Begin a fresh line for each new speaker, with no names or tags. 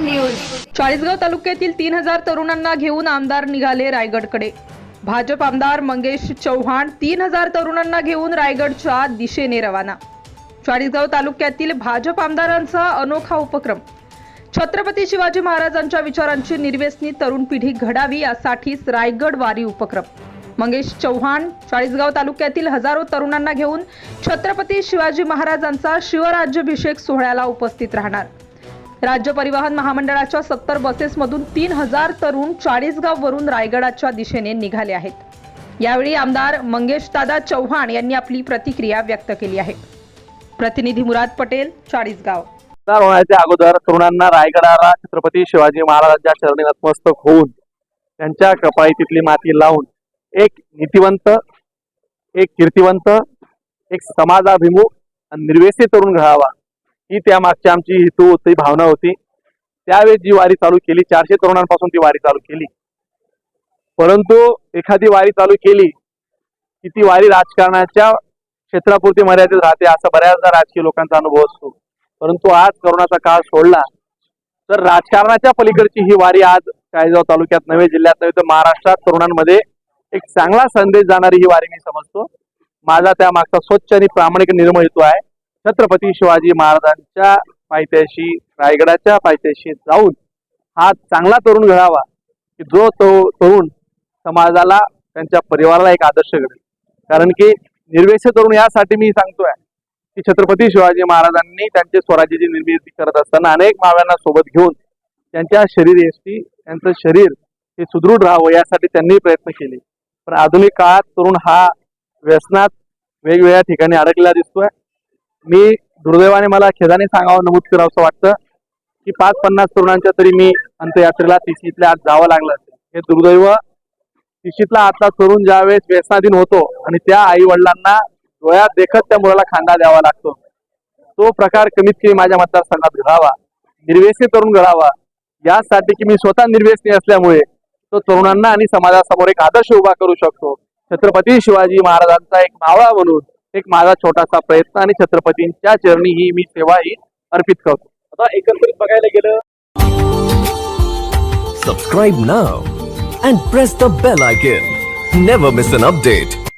News.
Chalisgaon तालुक्यातील तीन हजार तरुणांना घेऊन आमदार निघाले रायगडकडे. भाजप आमदार मंगेश चव्हाण तीन हजार तरुणांना घेऊन रायगडच्या दिशेने रवाना. चाळीसगाव तालुक्यातील भाजप आमदारांचा अनोखा उपक्रम. छत्रपती शिवाजी महाराजांच्या विचारांची निर्व्यसनी तरुण पिढी घडावी यासाठीच रायगड वारी उपक्रम. मंगेश चव्हाण चाळीसगाव तालुक्यातील हजारो तरुणांना घेऊन छत्रपती शिवाजी महाराजांचा शिवराज्याभिषेक सोहळ्याला उपस्थित राहणार. राज्य परिवहन महामंडळाच्या सत्तर बसेसमधून तीन हजार तरुण चाळीसगाव वरून रायगडाच्या दिशेने निघाले आहेत. यावेळी आमदार मंगेश दादा चव्हाण यांनी आपली प्रतिक्रिया व्यक्त केली आहे. प्रतिनिधी मुराद पटेल चाळीसगाव.
होण्याच्या अगोदर तरुणांना रायगडाला छत्रपती शिवाजी महाराजांच्या चरणी नतमस्तक होऊन त्यांच्या कपाळी तिथली माती लावून एक नीतिवंत एक कीर्तिवंत एक समाजाभिमुख आणि निर्वेसी तरुण घडावा ही त्या मागची आमची हेतू होती भावना होती. त्यावेळेस जी वारी चालू केली चारशे तरुणांपासून ती वारी चालू केली. परंतु एखादी वारी चालू केली की ती वारी राजकारणाच्या क्षेत्रापुरती मर्यादित राहते असा बऱ्याचदा राजकीय लोकांचा अनुभव असतो. परंतु आज करोनाचा काळ सोडला तर राजकारणाच्या पलीकडची ही वारी आज काळेगाव तालुक्यात नवे जिल्ह्यात नव्हे तर महाराष्ट्रात तरुणांमध्ये एक चांगला संदेश जाणारी ही वारी मी समजतो. माझा त्या मागचा स्वच्छ आणि प्रामाणिक निर्मळ हेतू आहे. छत्रपती शिवाजी महाराजांच्या पायथ्याशी रायगडाच्या पायथ्याशी जाऊन हा चांगला तरुण घडावा की जो तो तरुण समाजाला त्यांच्या परिवाराला एक आदर्श घडेल. कारण की निर्वेश तरुण यासाठी मी सांगतोय की छत्रपती शिवाजी महाराजांनी त्यांचे स्वराज्याची निर्मिती करत असताना अनेक माव्यांना सोबत घेऊन त्यांच्या शरीर यष्टी त्यांचं शरीर हे सुदृढ राहावं यासाठी त्यांनी प्रयत्न केले. पण आधुनिक काळात तरुण हा व्यसनात वेगवेगळ्या ठिकाणी अडकलेला दिसतोय. मी दुर्दैवाने मला खेदाने सांगावं नमूद करावं असं वाटतं की पाच पन्नास तरुणांच्या तरी मी अंत्ययात्रेला तिशीतल्या आत जावं लागलं असेल. हे दुर्दैव तिशीतला आतला तरुण ज्यावेळेस व्यसनाधीन होतो आणि त्या आई वडिलांना डोळ्यात देखत त्या मुलाला खांदा द्यावा लागतो तो प्रकार कमीत कमी माझ्या मतदारसंघात घडावा निर्वेसी तरुण घडावा यासाठी की मी स्वतः निर्वेसनी असल्यामुळे तो तरुणांना आणि समाजासमोर एक आदर्श उभा करू शकतो. छत्रपती शिवाजी महाराजांचा एक मावळा म्हणून एक माझा छोटासा प्रयत्न आणि छत्रपतींच्या चरणी ही मी सेवा ही अर्पित करतो. आता एकंदरीत बघायला गेलं
subscribe now and press the bell icon never miss an update